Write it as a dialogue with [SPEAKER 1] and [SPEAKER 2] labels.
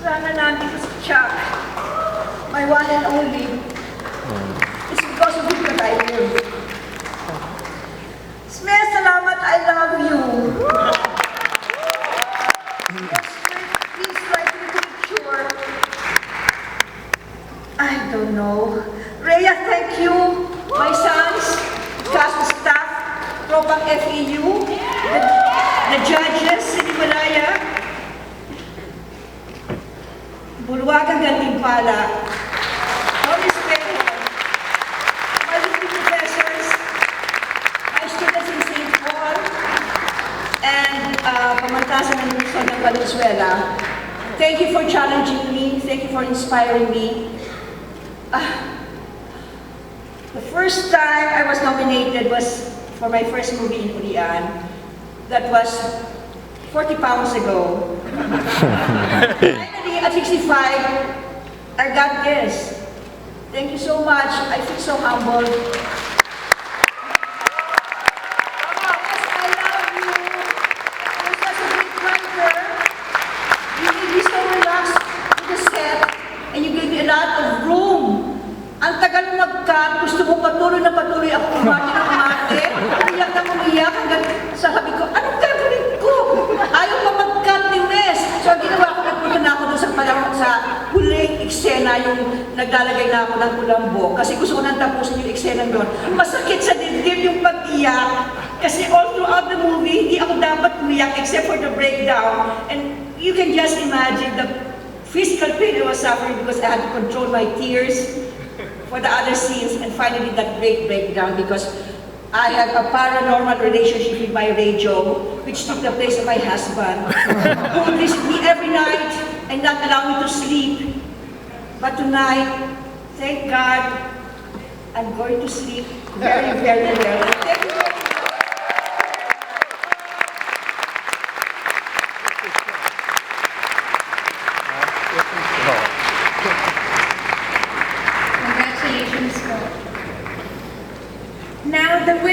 [SPEAKER 1] Sana nandito si Chuck, my one and only. It's because of him that I live. Smith, salamat, I love you. Yes, please try to make sure. I don't know. Rhea, thank you. My sons, cast staff, tropang FEU, the, the judges, Bulwagang Gantimpala, Holy Spirit, my professors, my students in St. Paul, and uh, pamantasan ng Luzon ng Valenzuela. Thank you for challenging me. Thank you for inspiring me. Ah, the first time I was nominated was for my first movie in Urian. That was 40 pounds ago. At 65, I got this. Thank you so much. I feel so humbled. Mag-cut, gusto mo patuloy na patuloy ako umati ng umati. Umiyak na umiyak hanggang sa sabi ko, anong gagawin ko? Ayaw pa mag-cut ni Wes. So ang ginawa ko, nagpunta na ako doon sa, parang sa eksena, yung naglalagay na ako ng kulambo. Kasi gusto ko nang tapusin yung eksena doon. Masakit sa dibdib yung pag-iyak. Kasi all throughout the movie, hindi ako dapat umiyak except for the breakdown. And you can just imagine the physical pain I was suffering because I had to control my tears for the other scenes and finally that great breakdown because I had a paranormal relationship with my radio which took the place of my husband who would visit me every night and not allow me to sleep. But tonight, thank God, I'm going to sleep very, very well. Thank you.
[SPEAKER 2] Congratulations po. Now, the winner